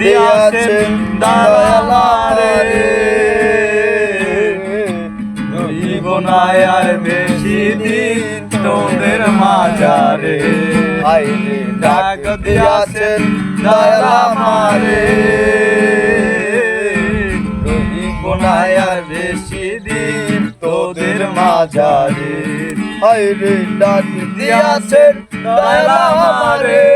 দিয়াছেন দালালারে। রইব না আর বেশি দিন তোদের মাঝারে। আইরে ডাক দিয়াছেন দয়ালা মারে না আর বেশি দিন তোদের মাঝারে। আইরে ডাক দিয়াছেন দয়ালা মারে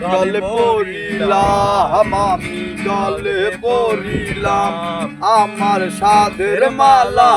গলে পড়িলাম, আমি গলে পড়িলাম, আমার সাধের মালা।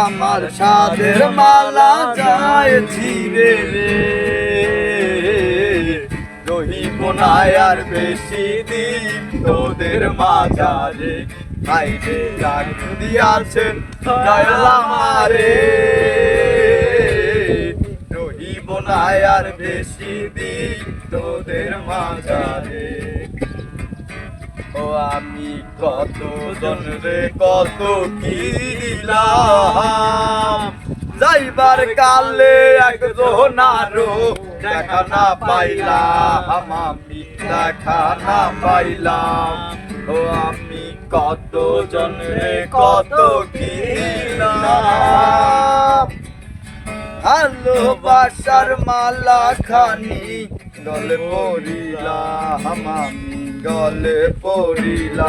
আমার সাধের মালা যায় ছিঁড়ে রে। রহিব আর বেশি দিন তোদের মাঝারে। আইরে ডাক দিয়াছেন, দয়ালা মারে না আর বেশি দিন তোদের মাঝারে। ও আমি কত জনরে কত কি দিলাম? যাইবার কালে একজন আরও দেখা না পাইলাম, আমি দেখা না পাইলাম। ও আমি কত জনরে কত কি দিলাম? ভালোবাসার মালা খানি গলে পড়িলাম আমি গলে পড়িলাম